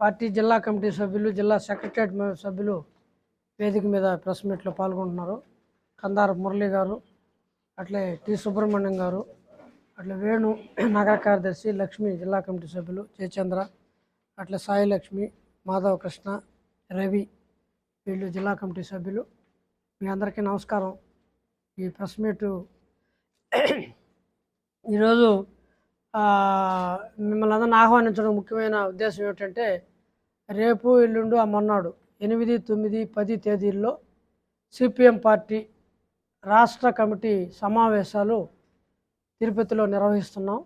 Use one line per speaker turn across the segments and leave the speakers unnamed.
Party జిల్లా committee సభ్యులు జిల్లా సెక్రటరియట్ సభ్యులు వేదిక మీద ప్రెస్ మీట్లో పాల్గొంటున్నారు. కందార మురళి గారు అట్లే టి సుబ్రహ్మణ్యం గారు అట్లే వేణు నగర కార్యదర్శి లక్ష్మి జిల్లా కమిటీ సభ్యులు జయచంద్ర అట్లే సాయి లక్ష్మి మాధవ కృష్ణ రవి వీళ్ళు జిల్లా కమిటీ సభ్యులు. మీ అందరికీ నమస్కారం. ఈ ప్రెస్ మీటు ఈరోజు మిమ్మల్ని అందరిని ఆహ్వానించడం ముఖ్యమైన ఉద్దేశం ఏమిటంటే రేపు ఎల్లుండు ఆ మొన్నాడు ఎనిమిది తొమ్మిది పది తేదీల్లో సిపిఎం పార్టీ రాష్ట్ర కమిటీ సమావేశాలు తిరుపతిలో నిర్వహిస్తున్నాం.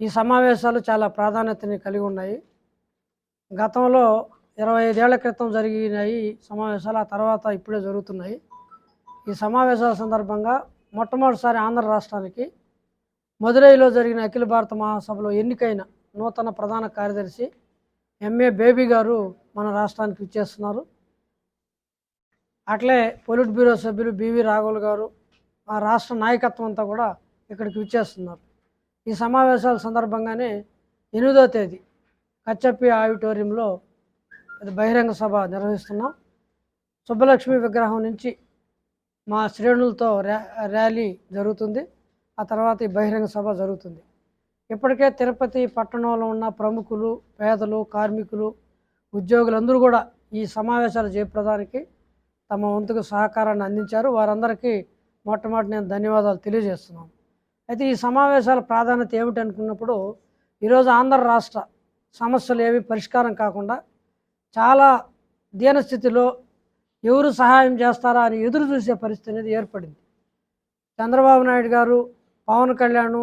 ఈ సమావేశాలు చాలా ప్రాధాన్యతని కలిగి ఉన్నాయి. గతంలో ఇరవై ఐదేళ్ళ క్రితం జరిగినాయి సమావేశాలు ఆ తర్వాత ఇప్పుడే జరుగుతున్నాయి. ఈ సమావేశాల సందర్భంగా మొట్టమొదటిసారి ఆంధ్ర రాష్ట్రానికి మదురైలో జరిగిన అఖిల భారత మహాసభలో ఎన్నికైన నూతన ప్రధాన కార్యదర్శి ఎంఏ బేబీ గారు మన రాష్ట్రానికి ఇచ్చేస్తున్నారు అట్లే పొలిట్ బ్యూరో సభ్యులు బివి రాఘవులు గారు ఆ రాష్ట్ర నాయకత్వం అంతా కూడా ఇక్కడికి ఇచ్చేస్తున్నారు ఈ సమావేశాల సందర్భంగానే ఎనిమిదో తేదీ కచ్చప్పి ఆడిటోరియంలో బహిరంగ సభ నిర్వహిస్తున్నాం. సుబ్బలక్ష్మి విగ్రహం నుంచి మా శ్రేణులతో ర్యా ర్యాలీ జరుగుతుంది. ఆ తర్వాత ఈ బహిరంగ సభ జరుగుతుంది. ఇప్పటికే తిరుపతి పట్టణంలో ఉన్న ప్రముఖులు పేదలు కార్మికులు ఉద్యోగులందరూ కూడా ఈ సమావేశాలు జయప్రదానికి తమ వంతుకు సహకారాన్ని అందించారు. వారందరికీ మొట్టమొదటి నేను ధన్యవాదాలు తెలియజేస్తున్నాను. అయితే ఈ సమావేశాల ప్రాధాన్యత ఏమిటి అనుకున్నప్పుడు ఈరోజు ఆంధ్ర రాష్ట్ర సమస్యలు ఏవి పరిష్కారం కాకుండా చాలా దీనస్థితిలో ఎవరు సహాయం చేస్తారా అని ఎదురు చూసే పరిస్థితి అనేది ఏర్పడింది. చంద్రబాబు నాయుడు గారు పవన్ కళ్యాణ్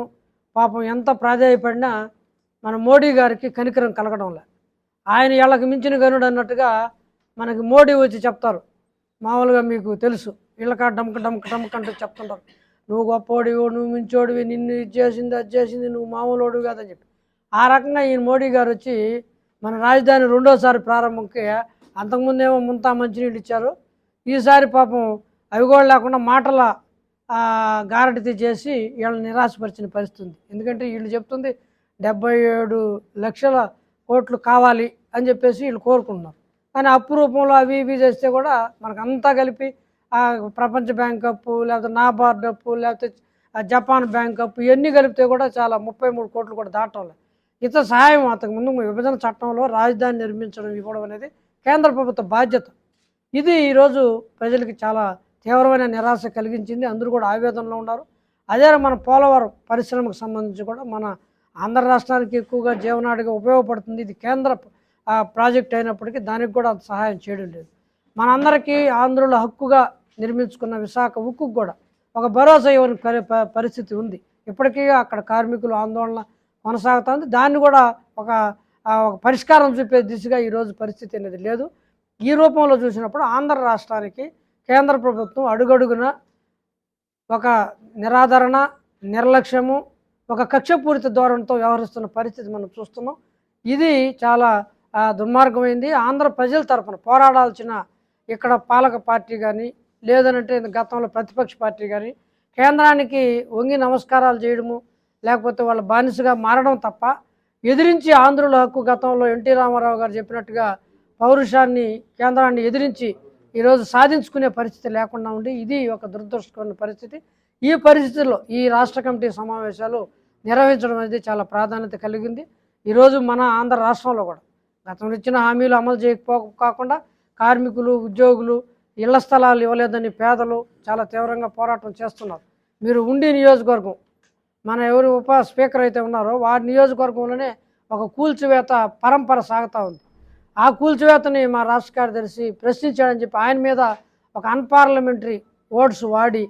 పాపం ఎంత ప్రాధాయపడినా మన మోడీ గారికి కనికరం కలగడంలే. ఆయన ఇళ్ళకి మించిన గనుడు అన్నట్టుగా మనకి మోడీ వచ్చి చెప్తారు. మామూలుగా మీకు తెలుసు. ఇళ్ళక డమక డమ్క డమ్క అంటూ చెప్తుంటారు. నువ్వు గొప్పోడివి నువ్వు మించోడివి నిన్ను ఇది చేసింది అది చేసింది నువ్వు మామూలుడివి కాదని చెప్పి. ఆ రకంగా ఈయన మోడీ గారు వచ్చి మన రాజధాని రెండోసారి ప్రారంభంకి అంతకుముందేమో ముంతా మంచినీళ్ళు ఇచ్చారు. ఈసారి పాపం అవి కూడా లేకుండా మాటల గారడితి చేసి వీళ్ళని నిరాశపరిచిన పరిస్థితి ఉంది ఎందుకంటే వీళ్ళు చెప్తుంది డెబ్బై ఏడు లక్షల కోట్లు కావాలి అని చెప్పేసి వీళ్ళు కోరుకుంటున్నారు. కానీ అప్పు రూపంలో అవి ఇవి చేస్తే కూడా మనకు అంతా కలిపి ఆ ప్రపంచ బ్యాంక్ అప్పు లేకపోతే నాబార్డ్ అప్పు లేకపోతే జపాన్ బ్యాంక్ అప్పు ఇవన్నీ కలిపితే కూడా చాలా ముప్పై మూడు కోట్లు కూడా దాటం లేదు. ఇతర సహాయం అంతకుముందు విభజన చట్టంలో రాజధాని నిర్మించడం ఇవ్వడం అనేది కేంద్ర ప్రభుత్వ బాధ్యత. ఇది ఈరోజు ప్రజలకి చాలా తీవ్రమైన నిరాశ కలిగించింది. అందరూ కూడా ఆవేదనలో ఉన్నారు. అదే మన పోలవరం పరిశ్రమకు సంబంధించి కూడా మన ఆంధ్ర రాష్ట్రానికి ఎక్కువగా జీవనాడిగా ఉపయోగపడుతుంది. ఇది కేంద్ర ప్రాజెక్ట్ అయినప్పటికీ దానికి కూడా అంత సహాయం చేయడం లేదు. మనందరికీ ఆంధ్రుల హక్కుగా నిర్మించుకున్న విశాఖ ఉక్కు కూడా ఒక భరోసా ఇవ్వని పరి- ప- పరిస్థితి ఉంది. ఇప్పటికీ అక్కడ కార్మికులు ఆందోళన కొనసాగుతుంది. దాన్ని కూడా ఒక ఒక పరిష్కారం చూపే దిశగా ఈరోజు పరిస్థితి అనేది లేదు. ఈ రూపంలో చూసినప్పుడు ఆంధ్ర రాష్ట్రానికి కేంద్ర ప్రభుత్వం అడుగడుగున ఒక నిరాదరణ నిర్లక్ష్యము ఒక కక్షపూరిత ధోరణితో వ్యవహరిస్తున్న పరిస్థితి మనం చూస్తున్నాం. ఇది చాలా దుర్మార్గమైంది. ఆంధ్ర ప్రజల తరఫున పోరాడాల్సిన ఇక్కడ పాలక పార్టీ కానీ లేదనంటే గతంలో ప్రతిపక్ష పార్టీ కానీ కేంద్రానికి వంగి నమస్కారాలు చేయడము లేకపోతే వాళ్ళ బానిసగా మారడం తప్ప ఎదిరించి ఆంధ్రుల హక్కు గతంలో ఎన్టీ రామారావు గారు చెప్పినట్టుగా పౌరుషాన్ని కేంద్రాన్ని ఎదిరించి ఈరోజు సాధించుకునే పరిస్థితి లేకుండా ఉండి ఇది ఒక దురదృష్టకరమైన పరిస్థితి. ఈ పరిస్థితుల్లో ఈ రాష్ట్ర కమిటీ సమావేశాలు నిర్వహించడం అనేది చాలా ప్రాధాన్యత కలిగింది. ఈరోజు మన ఆంధ్ర రాష్ట్రంలో కూడా గతంలో ఇచ్చిన హామీలు అమలు చేయకపో కాకుండా కార్మికులు ఉద్యోగులు ఇళ్ళ స్థలాలు ఇవ్వలేదని పేదలు చాలా తీవ్రంగా పోరాటం చేస్తున్నారు. మీరు ఉండి నియోజకవర్గం మన ఎవరు ఉప స్పీకర్ అయితే ఉన్నారో వారి నియోజకవర్గంలోనే ఒక కూల్చివేత పరంపర సాగుతూ ఉంది. ఆ కూల్చివేతని మా రాష్ట్ర కార్యదర్శి ప్రశ్నించాడని చెప్పి ఆయన మీద ఒక అన్పార్లమెంటరీ ఓట్స్ వాడి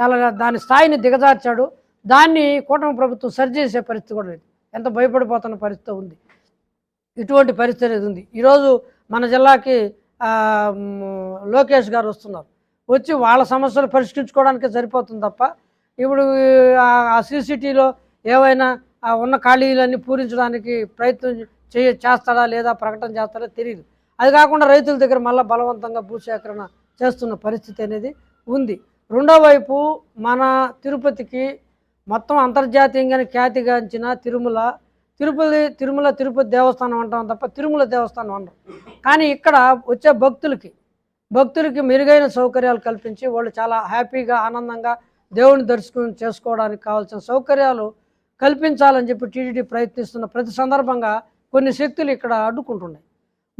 చాలా దాని స్థాయిని దిగజార్చాడు. దాన్ని కూటమి ప్రభుత్వం సరిచేసే పరిస్థితి కూడా లేదు. ఎంత భయపడిపోతున్న పరిస్థితి ఉంది. ఇటువంటి పరిస్థితి అనేది ఉంది. ఈరోజు మన జిల్లాకి లోకేష్ గారు వస్తున్నారు. వచ్చి వాళ్ళ సమస్యలు పరిష్కరించుకోవడానికి సరిపోతుంది తప్ప ఇప్పుడు ఆ- సీసీటీలో ఏవైనా ఉన్న ఖాళీలన్నీ పూరించడానికి ప్రయత్నం చేయ చేస్తాడా లేదా ప్రకటన చేస్తాడా తెలియదు అది కాకుండా రైతుల దగ్గర మళ్ళీ బలవంతంగా భూసేకరణ చేస్తున్న పరిస్థితి అనేది ఉంది. రెండో వైపు మన తిరుపతికి మొత్తం అంతర్జాతీయంగానే ఖ్యాతిగాంచిన తిరుమల తిరుపతి తిరుమల తిరుపతి దేవస్థానం అంటాం తప్ప తిరుమల దేవస్థానం అంటాం. కానీ ఇక్కడ వచ్చే భక్తులకి భక్తులకి మెరుగైన సౌకర్యాలు కల్పించి వాళ్ళు చాలా హ్యాపీగా ఆనందంగా దేవుని దర్శనం చేసుకోవడానికి కావాల్సిన సౌకర్యాలు కల్పించాలని చెప్పి టీటీడీ ప్రయత్నిస్తున్న ప్రతి సందర్భంగా కొన్ని శక్తులు ఇక్కడ అడ్డుకుంటున్నాయి.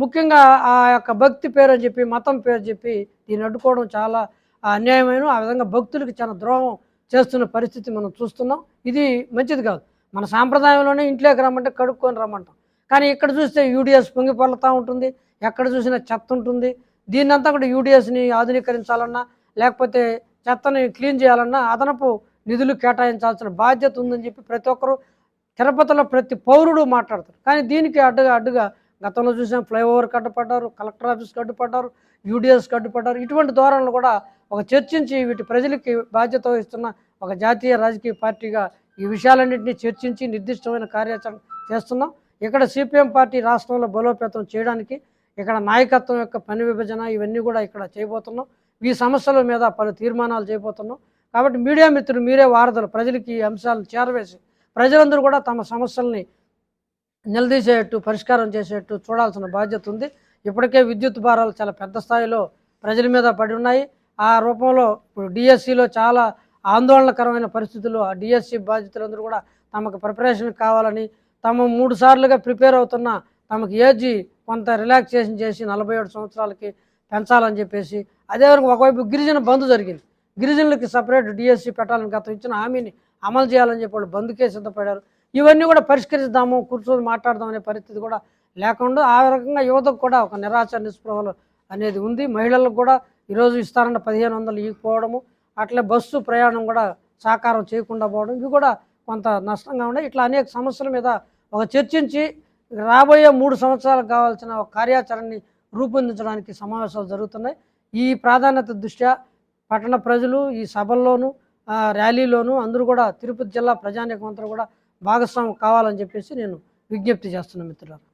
ముఖ్యంగా ఆ యొక్క భక్తి పేరు అని చెప్పి మతం పేరు చెప్పి దీన్ని అడ్డుకోవడం చాలా అన్యాయమైన ఆ విధంగా భక్తులకు చాలా ద్రోహం చేస్తున్న పరిస్థితి మనం చూస్తున్నాం. ఇది మంచిది కాదు. మన సాంప్రదాయంలోనే ఇంట్లోకి రమ్మంటే కడుక్కొని రమ్మంటాం. కానీ ఇక్కడ చూస్తే యూడిఎస్ పొంగి ఉంటుంది ఎక్కడ చూసినా చెత్త ఉంటుంది. దీన్నంతా కూడా యూడిఎస్ని ఆధునీకరించాలన్నా లేకపోతే చెత్తని క్లీన్ చేయాలన్నా అదనపు నిధులు కేటాయించాల్సిన బాధ్యత ఉందని చెప్పి ప్రతి ఒక్కరూ తిరుపతిలో ప్రతి పౌరుడు మాట్లాడతారు కానీ దీనికి అడ్డుగా అడ్డుగా గతంలో చూసాం ఫ్లైఓవర్కి అడ్డుపడ్డారు కలెక్టర్ ఆఫీస్కి అడ్డుపడ్డారు యూడిఎస్కి అడ్డుపడ్డారు. ఇటువంటి ధోరణులు కూడా ఒక చర్చించి వీటి ప్రజలకి బాధ్యత వహిస్తున్న ఒక జాతీయ రాజకీయ పార్టీగా ఈ విషయాలన్నింటినీ చర్చించి నిర్దిష్టమైన కార్యాచరణ చేస్తున్నాం. ఇక్కడ సిపిఎం పార్టీ రాష్ట్రంలో బలోపేతం చేయడానికి ఇక్కడ నాయకత్వం యొక్క పని విభజన ఇవన్నీ కూడా ఇక్కడ చేయబోతున్నాం. ఈ సమస్యల మీద పలు తీర్మానాలు చేయబోతున్నాం. కాబట్టి మీడియా మిత్రులు మీరే వారధులు ప్రజలకి ఈ అంశాలను చేరవేసి ప్రజలందరూ కూడా తమ సమస్యల్ని నిలదీసేట్టు పరిష్కారం చేసేట్టు చూడాల్సిన బాధ్యత ఉంది. ఇప్పటికే విద్యుత్ భారాలు చాలా పెద్ద స్థాయిలో ప్రజల మీద పడి ఉన్నాయి. ఆ రూపంలో ఇప్పుడు డిఎస్సిలో చాలా ఆందోళనకరమైన పరిస్థితులు ఆ డిఎస్సి బాధితులందరూ కూడా తమకు ప్రిపరేషన్ కావాలని తమ మూడు సార్లుగా ప్రిపేర్ అవుతున్న తమకు ఏజీ కొంత రిలాక్సేషన్ చేసి నలభై ఏడు సంవత్సరాలకి పెంచాలని చెప్పేసి అదేవిధంగా ఒకవైపు గిరిజన బంద్ జరిగింది. గిరిజనులకి సపరేట్ డిఎస్సి పెట్టాలని గతం ఇచ్చిన హామీని అమలు చేయాలని చెప్పి వాళ్ళు బంద్కే సిద్ధపడ్డారు ఇవన్నీ కూడా పరిష్కరిద్దాము కూర్చొని మాట్లాడదాం అనే పరిస్థితి కూడా లేకుండా ఆ రకంగా యువతకు కూడా ఒక నిరాశ నిస్పృహలు అనేది ఉంది. మహిళలకు కూడా ఈరోజు ఇస్తారన్న పదిహేను వందలు ఇవ్వకపోవడము అట్లే బస్సు ప్రయాణం కూడా సాకారం చేయకుండా పోవడం ఇవి కూడా కొంత నష్టంగా ఉన్నాయి. ఇట్లా అనేక సమస్యల మీద ఒక చర్చించి రాబోయే మూడు సంవత్సరాలకు కావాల్సిన ఒక కార్యాచరణని రూపొందించడానికి సమావేశాలు జరుగుతున్నాయి. ఈ ప్రాధాన్యత దృష్ట్యా పట్టణ ప్రజలు ఈ సభల్లోనూ ర్యాలీలోనూ అందరూ కూడా తిరుపతి జిల్లా ప్రజానీకం అంతా కూడా భాగస్వామి కావాలని చెప్పేసి నేను విజ్ఞప్తి చేస్తున్నాను మిత్రులారా.